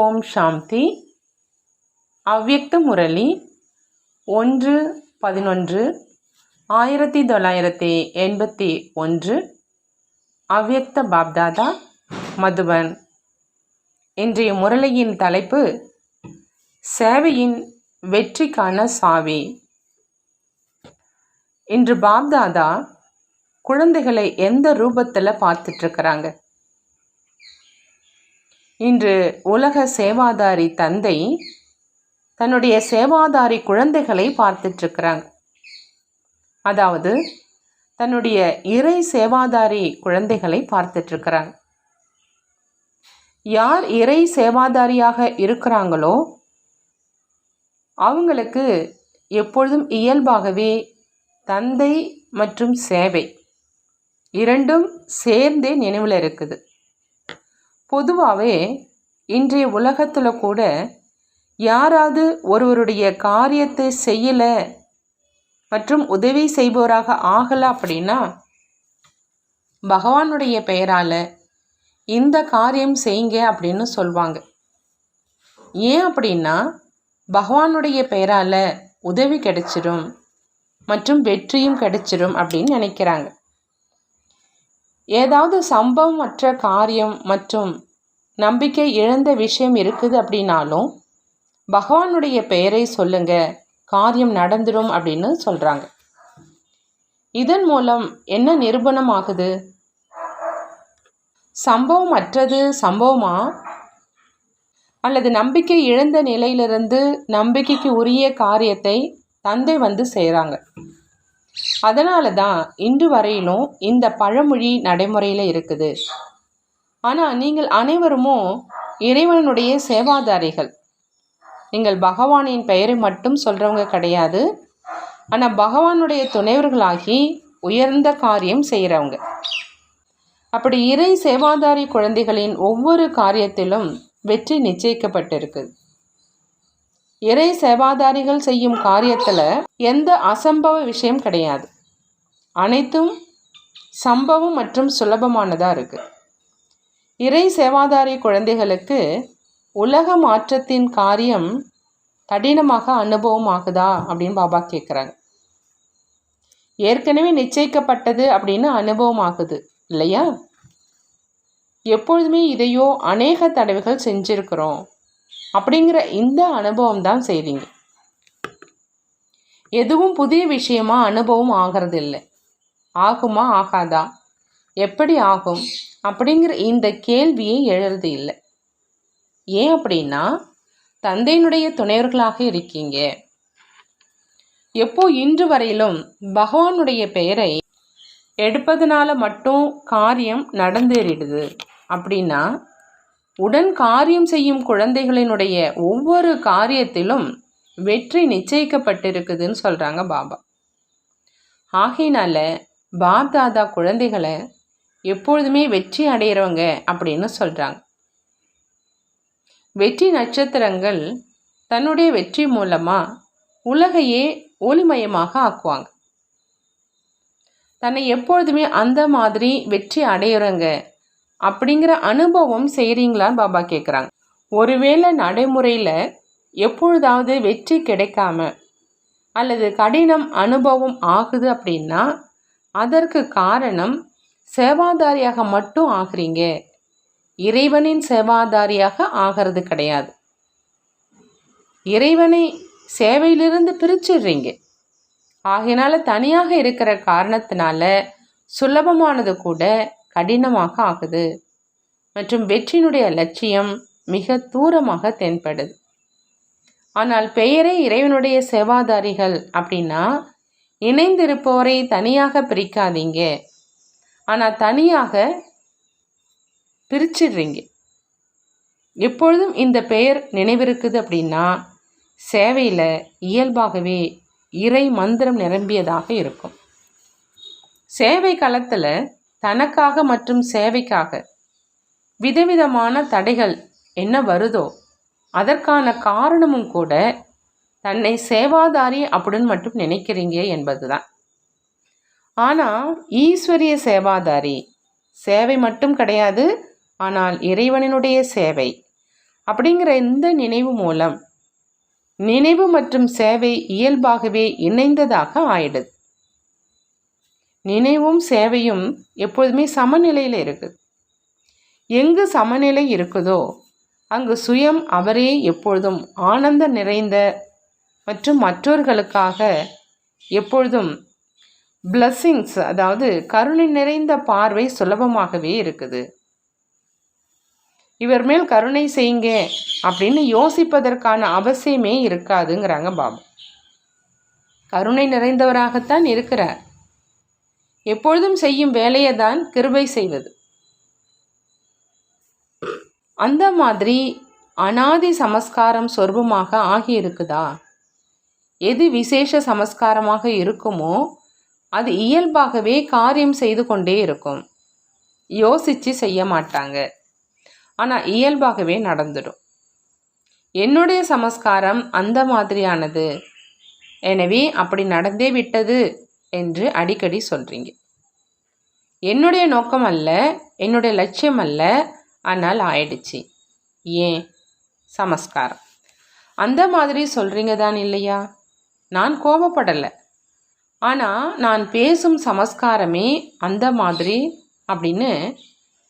ஓம் சாந்தி. அவ்வியக்த முரளி ஒன்று பதினொன்று ஆயிரத்தி தொள்ளாயிரத்தி எண்பத்தி ஒன்று அவ்வியக்த பாப்தாதா மதுபன். இன்றைய முரளியின் தலைப்பு சேவையின் வெற்றிக்கான சாவி. இன்று பாப்தாதா குழந்தைகளை எந்த ரூபத்தில் பார்த்துட்ருக்குறாங்க இன்று உலக சேவாதாரி தந்தை தன்னுடைய சேவாதாரி குழந்தைகளை பார்த்துட்ருக்குறாங்க அதாவது தன்னுடைய இறை சேவாதாரி குழந்தைகளை பார்த்துட்ருக்கிறாங்க யார் இறை சேவாதாரியாக இருக்கிறாங்களோ அவங்களுக்கு எப்பொழுதும் இயல்பாகவே தந்தை மற்றும் சேவை இரண்டும் சேர்ந்தே நினைவில் இருக்குது. பொதுவாகவே இன்றைய உலகத்தில் கூட யாராவது ஒருவருடைய காரியத்தை செய்யலை மற்றும் உதவி செய்பவராக ஆகலை அப்படின்னா பகவானுடைய பெயரால் இந்த காரியம் செய்யுங்க அப்படின்னு சொல்லுவாங்க ஏன் அப்படின்னா பகவானுடைய பெயரால் உதவி கிடைச்சிரும் மற்றும் வெற்றியும் கிடைச்சிரும் அப்படின்னு நினைக்கிறாங்க. ஏதாவது சம்பவமற்ற காரியம் மற்றும் நம்பிக்கை இழந்த விஷயம் இருக்குது அப்படின்னாலும் பகவானுடைய பெயரை சொல்லுங்க காரியம் நடந்துடும் அப்படின்னு சொல்கிறாங்க இதன் மூலம் என்ன நிரூபணம் ஆகுது? சம்பவம் அற்றது சம்பவமா? அல்லது நம்பிக்கை இழந்த நிலையிலிருந்து நம்பிக்கைக்கு உரிய காரியத்தை தந்தை வந்து செய்கிறாங்க அதனால தான் இன்று வரையிலும் இந்த பழமொழி நடைமுறையில் இருக்குது. ஆனால் நீங்கள் அனைவருமோ இறைவனுடைய சேவாதாரிகள். நீங்கள் பகவானின் பெயரை மட்டும் சொல்கிறவங்க கிடையாது. ஆனால் பகவானுடைய துணைவர்களாகி உயர்ந்த காரியம் செய்கிறவங்க அப்படி இறை சேவாதாரி குழந்தைகளின் ஒவ்வொரு காரியத்திலும் வெற்றி நிச்சயிக்கப்பட்டிருக்குது. இறை சேவாதாரிகள் செய்யும் காரியத்தில் எந்த அசம்பவ விஷயம் கிடையாது. அனைத்தும் சம்பவம் மற்றும் சுலபமானதாக இருக்குது இறை சேவாதாரி குழந்தைகளுக்கு உலக மாற்றத்தின் காரியம் கடினமாக அனுபவம் ஆகுதா அப்படின்னு பாபா கேட்குறாங்க ஏற்கனவே நிச்சயிக்கப்பட்டது அப்படின்னு அனுபவம் ஆகுது இல்லையா? எப்பொழுதுமே இதையோ அநேக தடவைகள் செஞ்சுருக்கிறோம். அப்படிங்கிற இந்த அனுபவம் தான் செய்வீங்க. எதுவும் புதிய விஷயமா அனுபவம் ஆகிறது இல்லை ஆகுமா ஆகாதா? எப்படி ஆகும்? அப்படிங்கிற இந்த கேள்வியை எழுறது இல்லை. ஏன் அப்படின்னா தந்தையினுடைய துணைவர்களாக இருக்கீங்க. எப்போ இன்று வரையிலும் பகவானுடைய பெயரை எடுப்பதனால மட்டும் காரியம் நடந்தேறிடுது. அப்படின்னா உடன் காரியம் செய்யும் குழந்தைகளினுடைய ஒவ்வொரு காரியத்திலும் வெற்றி நிச்சயிக்கப்பட்டிருக்குதுன்னு சொல்கிறாங்க பாபா. ஆகையினால பாப்தாதா குழந்தைகளை எப்பொழுதுமே வெற்றி அடைகிறவங்க அப்படின்னு சொல்கிறாங்க வெற்றி நட்சத்திரங்கள் தன்னுடைய வெற்றி மூலமாக உலகையே ஒளிமயமாக ஆக்குவாங்க. தன்னை எப்பொழுதுமே அந்த மாதிரி வெற்றி அடையிறங்க அப்படிங்கிற அனுபவம் செய்கிறீங்களான்னு பாபா கேட்குறாங்க ஒருவேளை நடைமுறையில் எப்பொழுதாவது வெற்றி கிடைக்காம அல்லது கடினம் அனுபவம் ஆகுது அப்படின்னா அதற்கு காரணம் சேவாதாரியாக மட்டும் ஆகுறீங்க. இறைவனின் சேவாதாரியாக ஆகிறது கிடையாது. இறைவனை சேவையிலிருந்து பிரிச்சிடுறீங்க. ஆகையினால தனியாக இருக்கிற காரணத்தினால சுலபமானது கூட கடினமாக ஆகுது. மற்றும் வெற்றியினுடைய லட்சியம் மிக தூரமாக தென்படுது. ஆனால் பெயரே இறைவனுடைய சேவாதாரிகள் அப்படின்னா இணைந்திருப்பவரை தனியாக பிரிக்காதீங்க. ஆனால் தனியாக பிரிச்சிடுறீங்க. எப்பொழுதும் இந்த பெயர் நினைவிருக்குது அப்படின்னா சேவையில் இயல்பாகவே இறை மந்திரம் நிரம்பியதாக இருக்கும். சேவை களத்தில் தனக்காக மற்றும் சேவைக்காக. விதவிதமான தடைகள் என்ன வருதோ அதற்கான காரணமும் கூட தன்னை சேவாதாரி அப்படின்னு மட்டும் நினைக்கிறீங்க என்பதுதான். ஆனால் ஈஸ்வரிய சேவாதாரி சேவை மட்டும் கிடையாது ஆனால் இறைவனினுடைய சேவை அப்படிங்கிற இந்த நினைவு மூலம் நினைவு மற்றும் சேவை இயல்பாகவே இணைந்ததாக ஆயிடுது. நினைவும் சேவையும் எப்பொழுதுமே சமநிலையில் இருக்குது எங்கு சமநிலை இருக்குதோ அங்கு சுயம் அவரே எப்பொழுதும் ஆனந்த நிறைந்த மற்றும் மற்றவர்களுக்காக எப்பொழுதும் பிளஸ்ஸிங்ஸ் அதாவது கருணை நிறைந்த பார்வை சுலபமாகவே இருக்குது. இவர் மேல் கருணை செய்யுங்க அப்படின்னு யோசிப்பதற்கான அவசியமே இருக்காதுங்கிறாங்க பாபு. கருணை நிறைந்தவராகத்தான் இருக்கிறார். எப்பொழுதும் செய்யும் வேலையை தான் கிருபை செய்வது. அந்த மாதிரி அனாதி சமஸ்காரம் சொர்பமாக ஆகியிருக்குதா? எது விசேஷ சமஸ்காரமாக இருக்குமோ அது இயல்பாகவே காரியம் செய்து கொண்டே இருக்கும். யோசித்து செய்ய மாட்டாங்க. ஆனால் இயல்பாகவே நடந்துடும். என்னுடைய சமஸ்காரம் அந்த மாதிரியானது. எனவே அப்படி நடந்தே விட்டது. என்று அடிக்கடி சொல்கிறீங்க என்னுடைய நோக்கம் அல்ல என்னுடைய லட்சியம் அல்ல ஆனால் ஆயிடுச்சு. ஏன்? சமஸ்காரம். அந்த மாதிரி சொல்கிறீங்க தான் இல்லையா? நான் கோபப்படலை. ஆனால் நான் பேசும் சமஸ்காரமே அந்த மாதிரி அப்படின்னு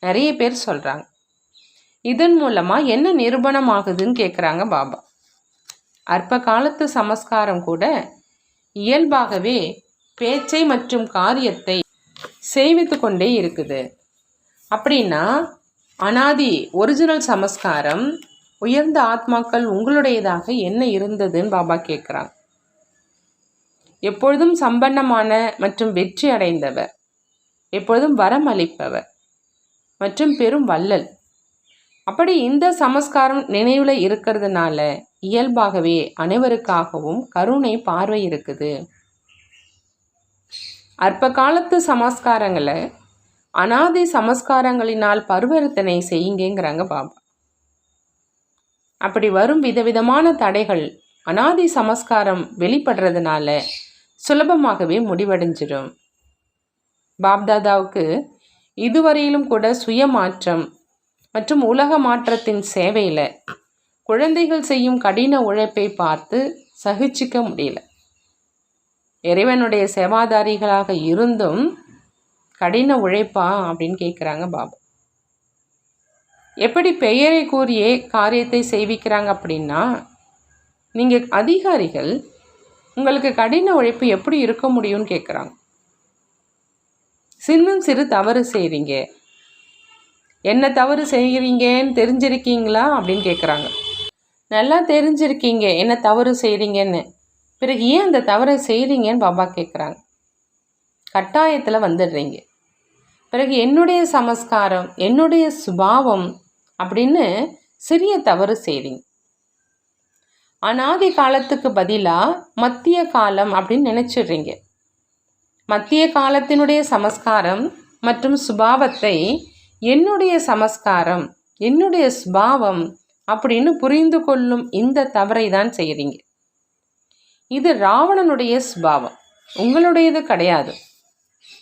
நிறைய பேர் சொல்கிறாங்க இதன் மூலமாக என்ன நிரூபணம் ஆகுதுன்னு கேட்குறாங்க பாபா. அற்ப காலத்து சமஸ்காரம் கூட இயல்பாகவே பேச்சை மற்றும் காரியத்தை செய்வித்து கொண்டே இருக்குது. அப்படின்னா அனாதி ஒரிஜினல் சமஸ்காரம் உயர்ந்த ஆத்மாக்கள் உங்களுடையதாக என்ன இருந்ததுன்னு பாபா கேட்குறாங்க எப்பொழுதும் சம்பன்னமான மற்றும் வெற்றி அடைந்தவர். எப்பொழுதும் வரம் அளிப்பவர். மற்றும் பெரும் வள்ளல். அப்படி இந்த சமஸ்காரம் நினைவில் இருக்கிறதுனால இயல்பாகவே அனைவருக்காகவும் கருணை பார்வை இருக்குது. அற்ப காலத்து சமஸ்காரங்களை அனாதி சமஸ்காரங்களினால் பரிவர்த்தனை செய்யுங்கிறாங்க பாபா. அப்படி வரும் விதவிதமான தடைகள் அனாதி சமஸ்காரம் வெளிப்படுறதுனால சுலபமாகவே முடிவடைஞ்சிடும் பாப்தாதாவுக்கு இதுவரையிலும் கூட சுய மாற்றம் மற்றும் உலக மாற்றத்தின் சேவையில் குழந்தைகள் செய்யும் கடின உழைப்பை பார்த்து சகிச்சிக்க முடியல. இறைவனுடைய சேவாதாரிகளாக இருந்தும் கடின உழைப்பா அப்படின்னு கேட்குறாங்க பாபா. எப்படி பெயரை கூறியே காரியத்தை செய்விக்கிறாங்க அப்படின்னா நீங்கள் அதிகாரிகள் உங்களுக்கு கடின உழைப்பு எப்படி இருக்க முடியும்னு கேட்குறாங்க சின்னும் சிறு தவறு செய்கிறீங்க என்ன தவறு செய்கிறீங்கன்னு தெரிஞ்சிருக்கீங்களா அப்படின்னு கேட்குறாங்க நல்லா தெரிஞ்சிருக்கீங்க என்ன தவறு செய்கிறீங்கன்னு பிறகு ஏன் அந்த தவறை செய்கிறீங்கன்னு பாபா கேட்குறாங்க கட்டாயத்தில் வந்துடுறீங்க. பிறகு என்னுடைய சமஸ்காரம் என்னுடைய சுபாவம் அப்படின்னு சிறிய தவறு செய்கிறீங்க அனாதி காலத்துக்கு பதிலாக மத்திய காலம் அப்படின்னு நினச்சிடுறீங்க. மத்திய காலத்தினுடைய சமஸ்காரம் மற்றும் சுபாவத்தை என்னுடைய சமஸ்காரம் என்னுடைய சுபாவம் அப்படின்னு புரிந்து கொள்ளும் இந்த தவறை தான் செய்கிறீங்க இது ராவணனுடைய ஸ்பாவம் உங்களுடையது கிடையாது.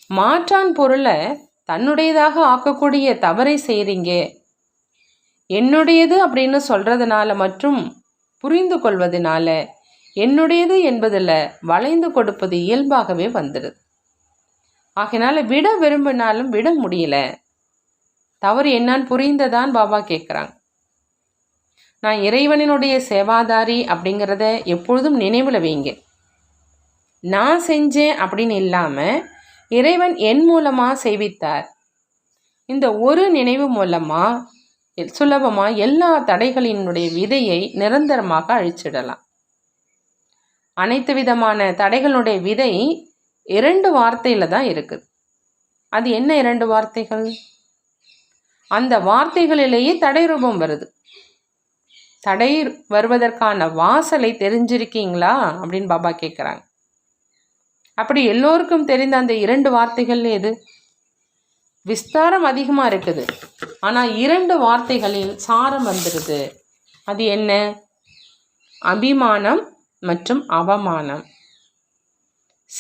மாற்றான் பொருளை தன்னுடையதாக ஆக்கக்கூடிய தவறை செய்கிறீங்க என்னுடையது அப்படின்னு சொல்கிறதுனால மற்றும் புரிந்து கொள்வதனால என்னுடையது என்பதில் வளைந்து கொடுப்பது இயல்பாகவே வந்துடுது. ஆகினால விட விரும்பினாலும் விட முடியல. தவறு என்னான்னு புரிந்ததான் பாபா கேட்குறாங்க நான் இறைவனினுடைய சேவாதாரி அப்படிங்கிறத எப்பொழுதும் நினைவில் வைங்க நான் செஞ்சேன் அப்படின்னு இல்லாமல் இறைவன் என் மூலமாக செய்வித்தார் இந்த ஒரு நினைவு மூலமாக சுலபமாக எல்லா தடைகளினுடைய விதையை நிரந்தரமாக அழிச்சிடலாம். அனைத்து விதமான தடைகளுடைய விதை இரண்டு வார்த்தையில் தான் இருக்குது. அது என்ன இரண்டு வார்த்தைகள்? அந்த வார்த்தைகளிலேயே தடை ரூபம் வருது. தடை வருவதற்கான வாசலை தெரிஞ்சிருக்கீங்களா? அப்படின்னு பாபா கேட்குறாங்க அப்படி எல்லோருக்கும் தெரிந்த அந்த இரண்டு வார்த்தைகள் எது? விஸ்தாரம் அதிகமாக இருக்குது. ஆனால் இரண்டு வார்த்தைகளில் சாரம் வந்துடுது அது என்ன? அபிமானம் மற்றும் அவமானம்.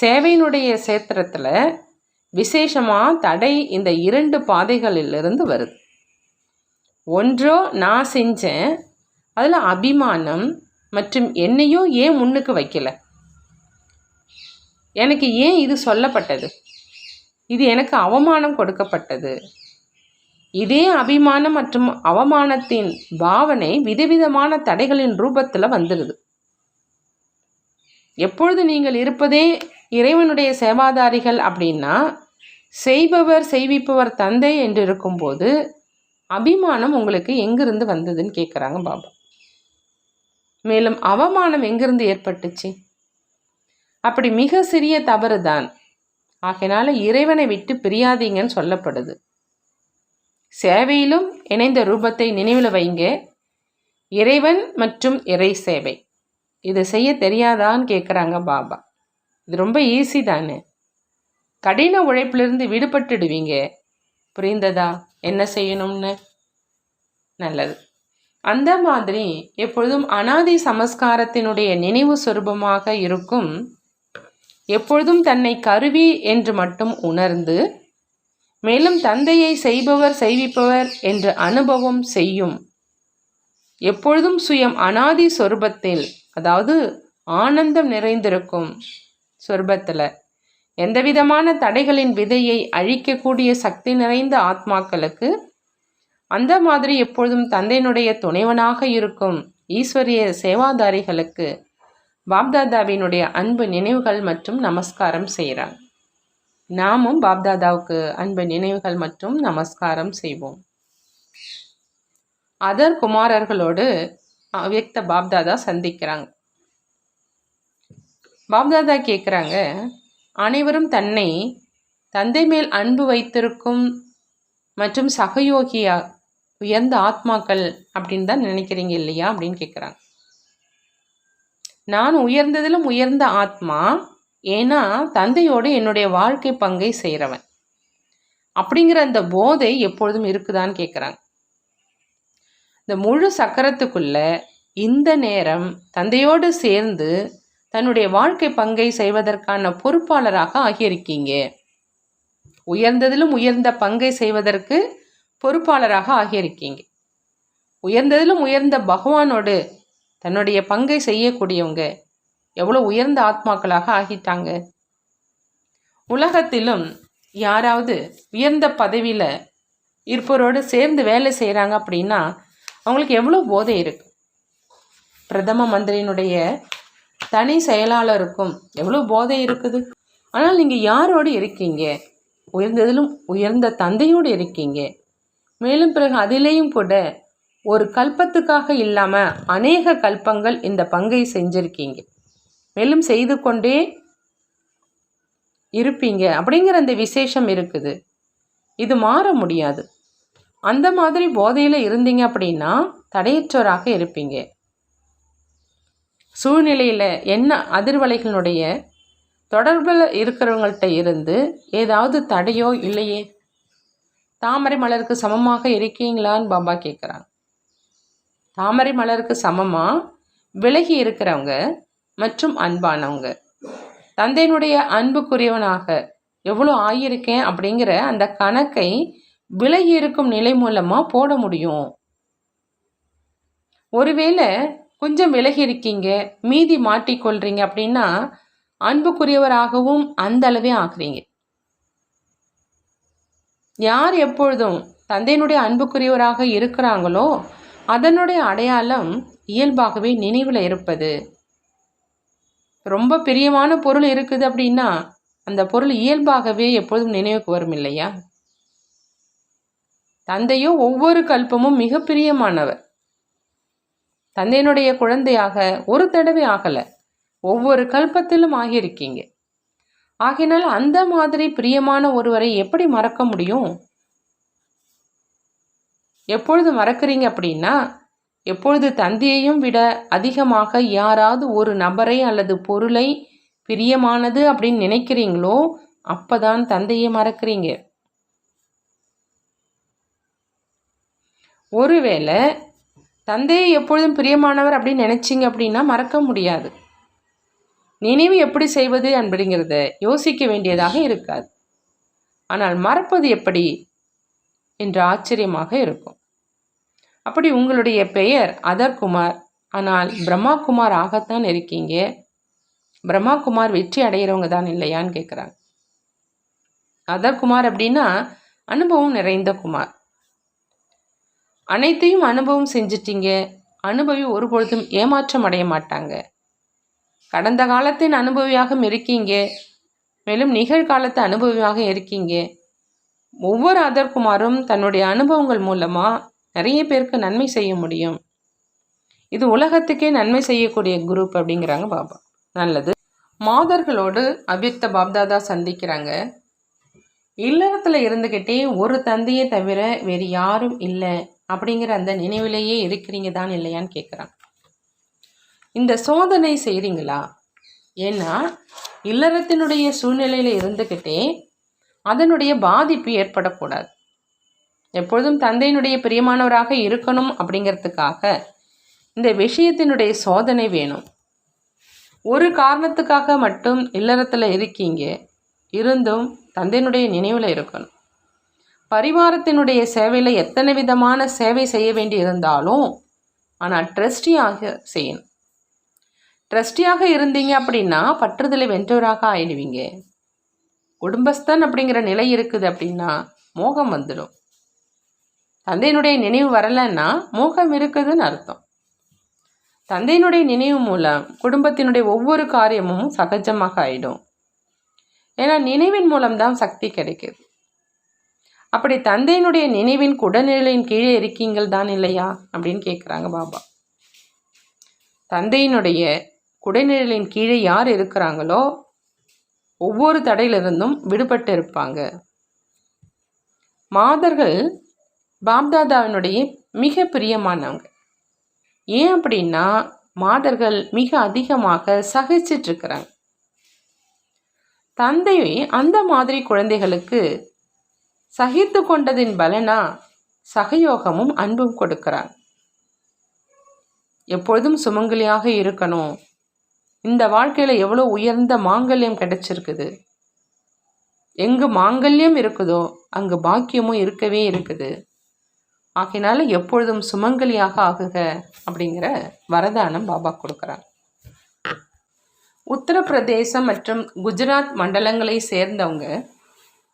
சேவையினுடைய சேத்திரத்தில் விசேஷமாக தடை இந்த இரண்டு பாதைகளிலிருந்து வருது. ஒன்றோ நான் செஞ்சேன் அதில் அபிமானம் மற்றும் என்னையோ ஏன் முன்னுக்கு வைக்கல? எனக்கு ஏன் இது சொல்லப்பட்டது? இது எனக்கு அவமானம் கொடுக்கப்பட்டது. இதே அபிமானம் மற்றும் அவமானத்தின் பாவனை விதவிதமான தடைகளின் ரூபத்தில் வந்துடுது எப்பொழுது நீங்கள் இருப்பதே இறைவனுடைய சேவாதாரிகள் அப்படின்னா செய்பவர் செய்விப்பவர் தந்தை என்று இருக்கும்போது அபிமானம் உங்களுக்கு எங்கிருந்து வந்ததுன்னு கேட்குறாங்க பாபா. மேலும் அவமானம் எங்கிருந்து ஏற்பட்டுச்சு? அப்படி மிக சிறிய தவறு தான் ஆகையினால இறைவனை விட்டு பிரியாதீங்கன்னு சொல்லப்படுது. சேவையிலும் இணைந்த ரூபத்தை நினைவில் வைங்க. இறைவன் மற்றும் இறை சேவை. இது செய்ய தெரியாதான்னு கேட்குறாங்க பாபா. இது ரொம்ப ஈஸி தானே. கடின உழைப்பிலிருந்து விடுபட்டுடுவீங்க. புரிந்ததா? என்ன செய்யணும்னு? நல்லது. அந்த மாதிரி எப்பொழுதும் அனாதி சமஸ்காரத்தினுடைய நினைவு சொரூபமாக இருக்கும். எப்பொழுதும் தன்னை கருவி என்று மட்டும் உணர்ந்து மேலும் தந்தையை செய்பவர் செய்விப்பவர் என்று அனுபவம் செய்யும். எப்பொழுதும் சுயம் அனாதி சொருபத்தில் அதாவது ஆனந்தம் நிறைந்திருக்கும் சொர்பத்தில். எந்தவிதமான தடைகளின் விதையை அழிக்கக்கூடிய சக்தி நிறைந்த ஆத்மாக்களுக்கு அந்த மாதிரி எப்பொழுதும் தந்தையினுடைய துணைவனாக இருக்கும் ஈஸ்வரிய சேவாதாரிகளுக்கு பாப்தாதாவினுடைய அன்பு நினைவுகள் மற்றும் நமஸ்காரம் செய்கிறாங்க நாமும் பாப்தாதாவுக்கு அன்பு நினைவுகள் மற்றும் நமஸ்காரம் செய்வோம். அதர் குமாரர்களோடு அவ்யக்த பாப்தாதா சந்திக்கிறாங்க. பாப்தாதா கேட்குறாங்க அனைவரும் தன்னை தந்தை மேல் அன்பு வைத்திருக்கும் மற்றும் சகயோகியா உயர்ந்த ஆத்மாக்கள் அப்படின்னு தான் நினைக்கிறீங்க இல்லையா அப்படின்னு கேட்குறாங்க நான் உயர்ந்ததிலும் உயர்ந்த ஆத்மா ஏன்னா தந்தையோடு என்னுடைய வாழ்க்கை பங்கை செய்கிறவன் அப்படிங்கிற அந்த போதை எப்பொழுதும் இருக்குதான்னு கேட்குறாங்க இந்த முழு சக்கரத்துக்குள்ள இந்த நேரம் தந்தையோடு சேர்ந்து தன்னுடைய வாழ்க்கை பங்கை செய்வதற்கான பொறுப்பாளராக ஆகியிருக்கீங்க. உயர்ந்ததிலும் உயர்ந்த பங்கை செய்வதற்கு பொறுப்பாளராக ஆகியிருக்கீங்க. உயர்ந்ததிலும் உயர்ந்த பகவானோடு தன்னுடைய பங்கை செய்யக்கூடியவங்க எவ்வளோ உயர்ந்த ஆத்மாக்களாக ஆகிட்டாங்க. உலகத்திலும் யாராவது உயர்ந்த பதவியில் இருப்பவரோடு சேர்ந்து வேலை செய்கிறாங்க அப்படின்னா அவங்களுக்கு எவ்வளோ போதை இருக்கு? பிரதம மந்திரியினுடைய தனி செயலாளருக்கும் எவ்வளோ போதை இருக்குது? ஆனால் நீங்கள் யாரோடு இருக்கீங்க? உயர்ந்ததிலும் உயர்ந்த தந்தையோடு இருக்கீங்க. மேலும் பிறகு அதிலேயும் கூட ஒரு கல்பத்துக்காக இல்லாமல் அநேக கல்பங்கள் இந்த பங்கை செஞ்சுருக்கீங்க. மேலும் செய்து கொண்டே இருப்பீங்க அப்படிங்கிற அந்த விசேஷம் இருக்குது. இது மாற முடியாது. அந்த மாதிரி போதையில் இருந்தீங்க அப்படின்னா தடையற்றோராக இருப்பீங்க. சூழ்நிலையில் என்ன அதிர்வலைகளினுடைய தொடர்பில் இருக்கிறவங்கள்ட்ட இருந்து ஏதாவது தடையோ இல்லையே தாமரை மலருக்கு சமமாக இருக்கீங்களான்னு பாபா கேட்குறாங்க தாமரை மலருக்கு சமமாக விலகி இருக்கிறவங்க மற்றும் அன்பானவங்க. தந்தையினுடைய அன்புக்குரியவனாக எவ்வளோ ஆகியிருக்கேன் அப்படிங்கிற அந்த கணக்கை விலகி இருக்கும் நிலை மூலமாக போட முடியும். ஒருவேளை கொஞ்சம் விலகி இருக்கீங்க மீதி மாட்டிக்கொள்றீங்க அப்படின்னா அன்புக்குரியவராகவும் அந்த அளவே ஆக்குறீங்க. யார் எப்பொழுதும் தந்தையினுடைய அன்புக்குரியவராக இருக்கிறாங்களோ அதனுடைய அடையாளம் இயல்பாகவே நினைவில் இருப்பது. ரொம்ப பிரியமான பொருள் இருக்குது அப்படின்னா அந்த பொருள் இயல்பாகவே எப்பொழுதும் நினைவுக்கு வரும் இல்லையா? தந்தையோ ஒவ்வொரு கல்பமும் மிக பிரியமானவர். தந்தையினுடைய குழந்தையாக ஒரு தடவை ஆகலை. ஒவ்வொரு கல்பத்திலும் ஆகியிருக்கீங்க. ஆகினால் அந்த மாதிரி பிரியமான ஒருவரை எப்படி மறக்க முடியும்? எப்பொழுது மறக்கிறீங்க அப்படின்னா எப்பொழுது தந்தையையும் விட அதிகமாக யாராவது ஒரு நபரை அல்லது பொருளை பிரியமானது அப்படின்னு நினைக்கிறீங்களோ அப்பதான் தந்தையை மறக்கிறீங்க. ஒருவேளை தந்தையை எப்பொழுதும் பிரியமானவர் அப்படின்னு நினைச்சிங்க அப்படின்னா மறக்க முடியாது. நினைவு எப்படி செய்வது அப்படிங்கிறத யோசிக்க வேண்டியதாக இருக்காது. ஆனால் மறப்பது எப்படி என்று ஆச்சரியமாக இருக்கும். அப்படி உங்களுடைய பெயர் அதர்குமார். ஆனால் பிரம்மாகுமார் ஆகத்தான் இருக்கீங்க. பிரம்மாகுமார் வெற்றி அடைகிறவங்க தான் இல்லையான்னு கேட்குறாங்க அதர்குமார் அப்படின்னா அனுபவம் நிறைந்த குமார். அனைத்தையும் அனுபவம் செஞ்சிட்டீங்க. அனுபவி ஒரு பொழுதும் ஏமாற்றம் அடைய மாட்டாங்க. கடந்த காலத்தின் அனுபவியாகவும் இருக்கீங்க. மேலும் நிகழ்காலத்து அனுபவியாக இருக்கீங்க. ஒவ்வொரு அதர்குமாரும் தன்னுடைய அனுபவங்கள் மூலமாக நிறைய பேருக்கு நன்மை செய்ய முடியும். இது உலகத்துக்கே நன்மை செய்யக்கூடிய குரூப் அப்படிங்கிறாங்க பாபா. நல்லது. மாதர்களோடு அவ்யக்த பாப்தாதா சந்திக்கிறாங்க. இல்லறத்தில் இருந்துக்கிட்டே ஒரு தந்தையை தவிர வேறு யாரும் இல்லை அப்படிங்கிற அந்த நினைவிலேயே இருக்கிறீங்க தான் இல்லையான்னு கேட்குறாங்க இந்த சோதனை செய்கிறீங்களா ஏன்னா இல்லறத்தினுடைய சூழ்நிலையில் இருந்துக்கிட்டே அதனுடைய பாதிப்பு ஏற்படக்கூடாது. எப்பொழுதும் தந்தையினுடைய பிரியமானவராக இருக்கணும் அப்படிங்கிறதுக்காக இந்த விஷயத்தினுடைய சோதனை வேணும். ஒரு காரணத்துக்காக மட்டும் இல்லறத்தில் இருக்கீங்க இருந்தும் தந்தையினுடைய நினைவில் இருக்கணும். பரிவாரத்தினுடைய சேவையில் எத்தனை விதமான சேவை செய்ய வேண்டி இருந்தாலும் ஆனால் ட்ரஸ்டியாக செய்யணும். ட்ரஸ்டியாக இருந்தீங்க அப்படின்னா பற்றுதலை வென்றவராக ஆயிடுவீங்க. குடும்பஸ்தன் அப்படிங்கிற நிலை இருக்குது அப்படின்னா மோகம் வந்துடும். தந்தையினுடைய நினைவு வரலைன்னா மோகம் இருக்குதுன்னு அர்த்தம். தந்தையினுடைய நினைவு மூலம் குடும்பத்தினுடைய ஒவ்வொரு காரியமும் சகஜமாக ஆயிடும். ஏன்னா நினைவின் மூலம்தான் சக்தி கிடைக்குது. அப்படி தந்தையினுடைய நினைவின் குடநிலையின் கீழே இருக்கீங்கள் தான் இல்லையா அப்படின்னு கேட்குறாங்க பாபா. தந்தையினுடைய குடைநிழலின் கீழே யார் இருக்கிறாங்களோ ஒவ்வொரு தடையிலிருந்தும் விடுபட்டு இருப்பாங்க மாதர்கள் பாப்தாதாவினுடைய மிக பிரியமானவங்க. ஏன் அப்படின்னா மாதர்கள் மிக அதிகமாக சகிச்சிட்ருக்கிறாங்க தந்தை அந்த மாதிரி குழந்தைகளுக்கு சகித்து கொண்டதின் பலனா சகயோகமும் அன்பும் கொடுக்கிறார் எப்பொழுதும் சுமங்கலியாக இருக்கணும். இந்த வாழ்க்கையில் எவ்வளோ உயர்ந்த மாங்கல்யம் கிடைச்சிருக்குது? எங்கு மாங்கல்யம் இருக்குதோ அங்கு பாக்கியமும் இருக்கவே இருக்குது. ஆகையினால எப்பொழுதும் சுமங்கலியாக ஆகுக அப்படிங்கிற வரதானம் பாபா கொடுக்குறார். உத்தரப்பிரதேசம் மற்றும் குஜராத் மண்டலங்களை சேர்ந்தவங்க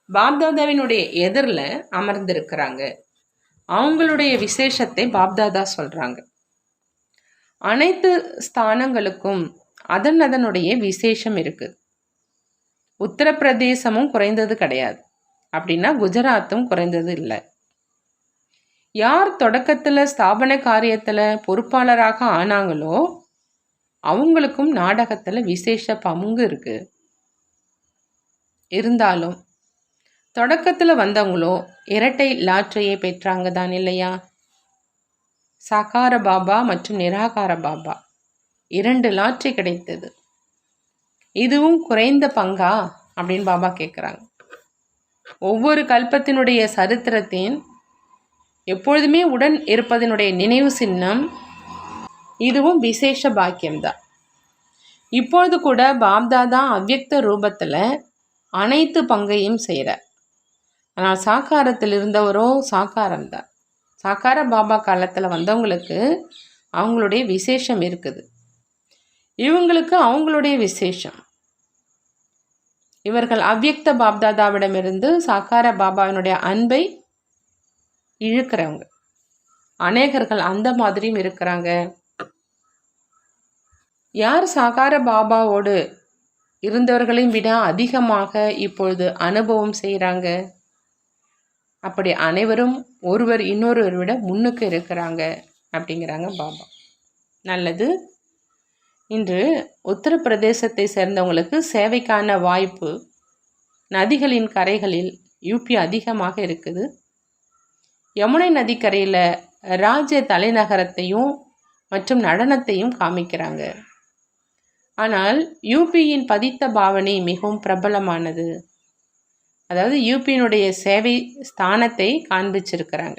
பாப்தாதாவினுடைய எதிரில் அமர்ந்திருக்கிறாங்க. அவங்களுடைய விசேஷத்தை பாப்தாதா சொல்கிறாங்க அனைத்து ஸ்தானங்களுக்கும் அதன் அதனுடைய விசேஷம் இருக்குது உத்தரப்பிரதேசமும் குறைந்தது கிடையாது. அப்படின்னா குஜராத்தும் குறைந்தது இல்லை. யார் தொடக்கத்தில் ஸ்தாபன காரியத்தில் பொறுப்பாளராக ஆனாங்களோ அவங்களுக்கும் நாடகத்தில் விசேஷ பங்கு இருக்குது இருந்தாலும் தொடக்கத்தில் வந்தவங்களோ இரட்டை லாற்றையை பெற்றாங்க தான் இல்லையா? சாகார பாபா மற்றும் நிராகார பாபா. இரண்டு லாட்ரி கிடைத்தது. இதுவும் குறைந்த பங்கா? அப்படின்னு பாபா கேட்குறாங்க ஒவ்வொரு கல்பத்தினுடைய சரித்திரத்தின் எப்பொழுதுமே உடன் இருப்பதனுடைய நினைவு சின்னம் இதுவும் விசேஷ பாக்கியம்தான். இப்பொழுது கூட பாப்தாதா அவ்வக்த ரூபத்தில் அனைத்து பங்கையும் செய்கிறார் ஆனால் சாக்காரத்தில் இருந்தவரோ சாக்காரம்தான். சாக்கார பாபா காலத்தில் வந்தவங்களுக்கு அவங்களுடைய விசேஷம் இருக்குது. இவங்களுக்கு அவங்களுடைய விசேஷம். இவர்கள் அவ்யக்த பாப்தாதாவிடமிருந்து சாக்கார பாபாவினுடைய அன்பை இழுக்கிறவங்க. அநேகர்கள் அந்த மாதிரியும் இருக்கிறாங்க. யார் சாகார பாபாவோடு இருந்தவர்களையும் விட அதிகமாக இப்பொழுது அனுபவம் செய்கிறாங்க அப்படி அனைவரும் ஒருவர் இன்னொருவர் விட முன்னுக்கு இருக்கிறாங்க அப்படிங்கிறாங்க பாபா. நல்லது. இன்று உத்தரப்பிரதேசத்தை சேர்ந்தவங்களுக்கு சேவைக்கான வாய்ப்பு நதிகளின் கரைகளில் யூபி அதிகமாக இருக்குது. யமுனை நதிக்கரையில் ராஜ்ய தலைநகரத்தையும் மற்றும் நடனத்தையும் காமிக்கிறாங்க. ஆனால் யூபியின் பதித்த பாவனை மிகவும் பிரபலமானது. அதாவது யூபியினுடைய சேவை ஸ்தானத்தை காண்பிச்சிருக்கிறாங்க.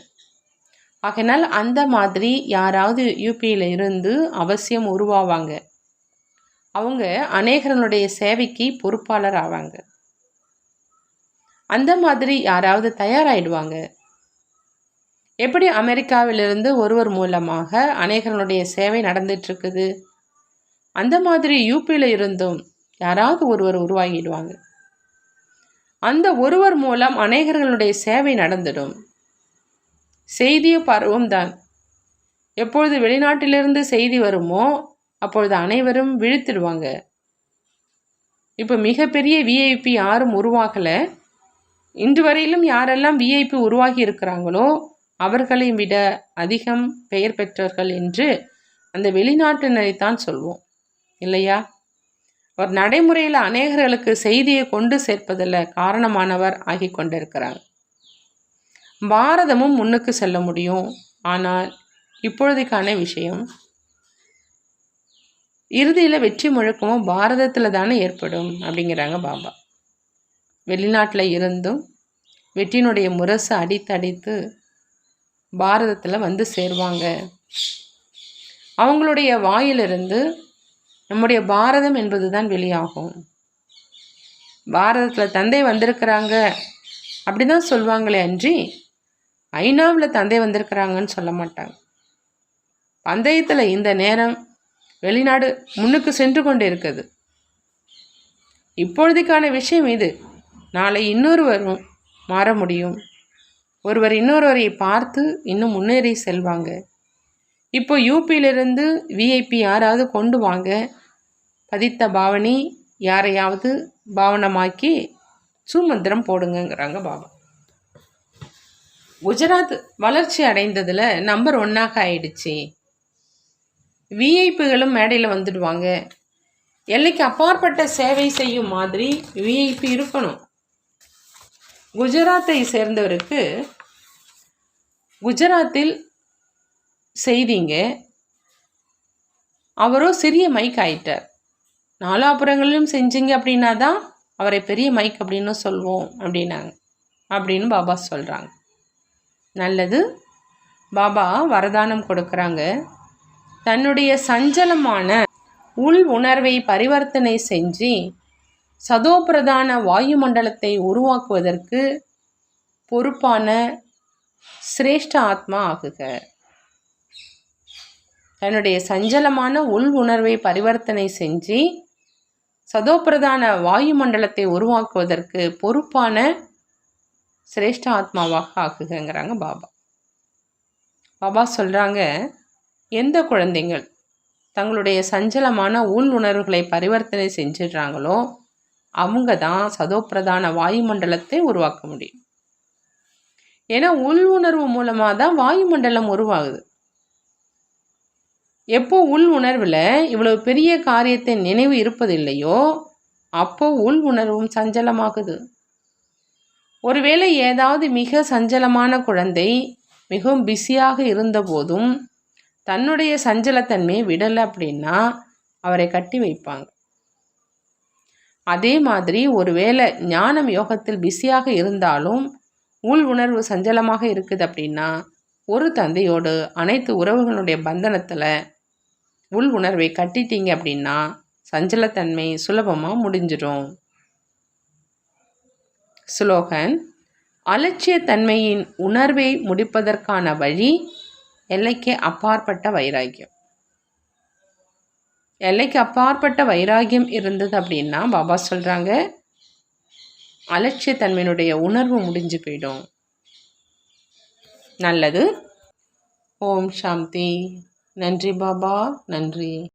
ஆகையினால் அந்த மாதிரி யாராவது யூபியில் இருந்து அவசியம் உருவாவாங்க. அவங்க அநேகர்களுடைய சேவைக்கு பொறுப்பாளர் ஆவாங்க. அந்த மாதிரி யாராவது தயாராகிடுவாங்க எப்படி அமெரிக்காவிலிருந்து ஒருவர் மூலமாக அநேகர்களுடைய சேவை நடந்துட்டுருக்குது? அந்த மாதிரி யூபியில் இருந்தும் யாராவது ஒருவர் உருவாகிடுவாங்க. அந்த ஒருவர் மூலம் அநேகர்களுடைய சேவை நடந்துடும். செய்திய பருவம் தான் எப்பொழுது வெளிநாட்டிலிருந்து செய்தி வருமோ அப்பொழுது அனைவரும் விழுத்திடுவாங்க. இப்போ மிகப்பெரிய விஐபி யாரும் உருவாகலை. இன்று வரையிலும் யாரெல்லாம் விஐபி உருவாகி இருக்கிறாங்களோ அவர்களை விட அதிகம் பெயர் பெற்றவர்கள் என்று அந்த வெளிநாட்டினரைத்தான் சொல்வோம். இல்லையா? அவர் நடைமுறையில் அநேகர்களுக்கு செய்தியை கொண்டு சேர்ப்பதில் காரணமானவர் ஆகி கொண்டிருக்கிறார். பாரதமும் முன்னுக்கு செல்ல முடியும். ஆனால் இப்பொழுதைக்கான விஷயம் இறுதியில் வெற்றி முழக்கமும் பாரதத்தில் தானே ஏற்படும் அப்படிங்கிறாங்க பாபா. வெளிநாட்டில் இருந்தும் வெற்றியினுடைய முரசு அடித்தடித்து பாரதத்தில் வந்து சேருவாங்க. அவங்களுடைய வாயிலிருந்து நம்முடைய பாரதம் என்பது தான் வெளியாகும். பாரதத்தில் தந்தை வந்திருக்கிறாங்க அப்படி தான் சொல்லுவாங்களே அன்றி ஐநாவில் தந்தை வந்திருக்கிறாங்கன்னு சொல்ல மாட்டாங்க. பந்தயத்தில் இந்த நேரம் வெளிநாடு முன்னுக்கு சென்று கொண்டு இப்பொழுதுக்கான விஷயம் இது. நாளை இன்னொருவரும் மாற முடியும். ஒருவர் இன்னொருவரை பார்த்து இன்னும் முன்னேறி செல்வாங்க. இப்போ யூபியிலிருந்து விஐபி யாராவது கொண்டு வாங்க. பதித்த பாவனி யாரையாவது பாவனமாக்கி சுமந்திரம் போடுங்கங்கிறாங்க பாபா. குஜராத் வளர்ச்சி அடைந்ததில் நம்பர் ஒன்னாக ஆயிடுச்சு. விஐபிகளும் மேடையில் வந்துடுவாங்க. எல்லைக்கு அப்பாற்பட்ட சேவை செய்யும் மாதிரி விஐபி இருக்கணும். குஜராத்தை சேர்ந்தவருக்கு குஜராத்தில் செய்திங்க. அவரோ சிறிய மைக் ஆயிட்டார். நாலாபுரங்களிலும் செஞ்சீங்க அப்படின்னா தான் அவரை பெரிய மைக் அப்படின்னு சொல்வோம் அப்படின்னாங்க. அப்படின்னு பாபா சொல்கிறாங்க நல்லது. பாபா வரதானம் கொடுக்குறாங்க. தன்னுடைய சஞ்சலமான உள் உணர்வை பரிவர்த்தனை செஞ்சு சதோபிரதான வாயுமண்டலத்தை உருவாக்குவதற்கு பொறுப்பான சிரேஷ்ட ஆத்மா ஆகுக. தன்னுடைய சஞ்சலமான உள் உணர்வை பரிவர்த்தனை செஞ்சு சதோபிரதான வாயுமண்டலத்தை உருவாக்குவதற்கு பொறுப்பான சிரேஷ்ட ஆத்மாவாக ஆகுகங்கிறாங்க பாபா. பாபா சொல்கிறாங்க எந்த குழந்தைங்கள் தங்களுடைய சஞ்சலமான உள் உணர்வுகளை பரிவர்த்தனை செஞ்சிடுறாங்களோ அவங்க தான் சதோப்பிரதான வாயுமண்டலத்தை உருவாக்க முடியும். ஏன்னா உள் உணர்வு மூலமாக தான் வாயுமண்டலம் உருவாகுது. எப்போ உள் உணர்வில் இவ்வளவு பெரிய காரியத்தை நினைவு இருப்பதில்லையோ அப்போ உள் உணர்வும் சஞ்சலமாகுது. ஒருவேளை ஏதாவது மிக சஞ்சலமான குழந்தை மிகவும் பிஸியாக இருந்தபோதும் தன்னுடைய சஞ்சலத்தன்மையை விடலை அப்படின்னா அவரை கட்டி வைப்பாங்க. அதே மாதிரி ஒருவேளை ஞானம் யோகத்தில் பிஸியாக இருந்தாலும் உள் உணர்வு சஞ்சலமாக இருக்குது அப்படின்னா ஒரு தந்தையோடு அனைத்து உறவுகளுடைய பந்தனத்தில் உள் உணர்வை கட்டிட்டீங்க அப்படின்னா சஞ்சலத்தன்மை சுலபமாக முடிஞ்சிடும். ஸ்லோகன் அலட்சியத்தன்மையின் உணர்வை முடிப்பதற்கான வழி எல்லைக்கு அப்பாற்பட்ட வைராக்கியம். எல்லைக்கு அப்பாற்பட்ட வைராகியம் இருந்தது அப்படின்னா பாபா சொல்கிறாங்க அலட்சியத்தன்மையினுடைய உணர்வு முடிஞ்சு போயிடும். நல்லது. ஓம் சாந்தி. நன்றி பாபா நன்றி.